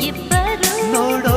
இப்ப ನೋಡೋ